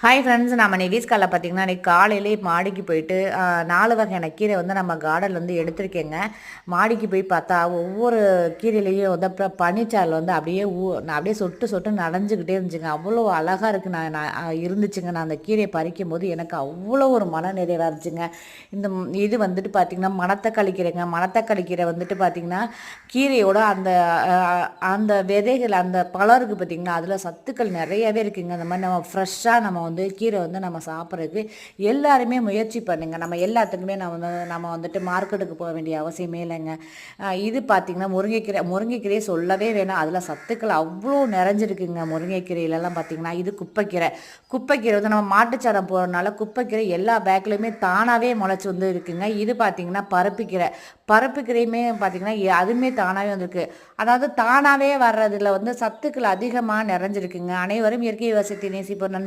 Hi friends நம்ம நிவிஸ்காலில் பார்த்தீங்கன்னா இன்றைக்கி காலையிலே மாடிக்கு போயிட்டு நாலு வகையான கீரை வந்து நம்ம கார்டன்லேருந்து வந்து எடுத்திருக்கேங்க. மாடிக்கு போய் பார்த்தா ஒவ்வொரு கீரையிலையும் வந்து அப்புறம் பனிச்சால் வந்து அப்படியே ஊ நான் அப்படியே சொட்டு சொட்டு நனைஞ்சுக்கிட்டே இருந்துச்சுங்க. அவ்வளோ அழகாக இருக்கு. நான் நான் இருந்துச்சுங்க. நான் அந்த கீரையை பறிக்கும் போது எனக்கு அவ்வளோ ஒரு மன நிறைவாக இருந்துச்சுங்க. இந்த இது வந்துட்டு பார்த்திங்கன்னா மணத்தக்காளி கீரைங்க. மணத்தக்காளி கீரை வந்துட்டு பார்த்திங்கன்னா கீரையோட அந்த அந்த விதைகள் அந்த பழம் இருக்குது பார்த்திங்கன்னா அதில் சத்துக்கள் நிறையவே இருக்குங்க. அந்த மாதிரி நம்ம ஃப்ரெஷ்ஷாக நம்ம வந்து கீரை வந்து நம்ம சாப்பிட்றதுக்கு எல்லாருமே முயற்சி பண்ணுங்க. நம்ம எல்லாத்துக்குமே நம்ம வந்து நம்ம வந்துட்டு மார்க்கெட்டுக்கு போக வேண்டிய அவசியமே இல்லைங்க. இது பார்த்திங்கன்னா முருங்கைக்கீரை முருங்கைக்கீரையை சொல்லவே வேணாம். அதில் சத்துக்கள் அவ்வளோ நிறைஞ்சிருக்குங்க முருங்கைக்கீரையிலலாம் பார்த்திங்கன்னா இது குப்பைக்கீரை. குப்பைக்கீரை வந்து நம்ம மாட்டுச்சாரம் போகிறதுனால குப்பைக்கீரை எல்லா பேக்லேயுமே தானாகவே முளைச்சி வந்து இருக்குங்க. இது பார்த்திங்கன்னா பருப்புக்கீரை. பருப்புக்கீரையுமே பார்த்திங்கன்னா எ- அதுவுமே தானாகவே வந்திருக்கு. அதாவது தானாகவே வர்றதில் வந்து சத்துக்கள் அதிகமாக நிறைஞ்சிருக்குங்க. அனைவரும் இயற்கை விவசாயத்தை நேசிப்போம்.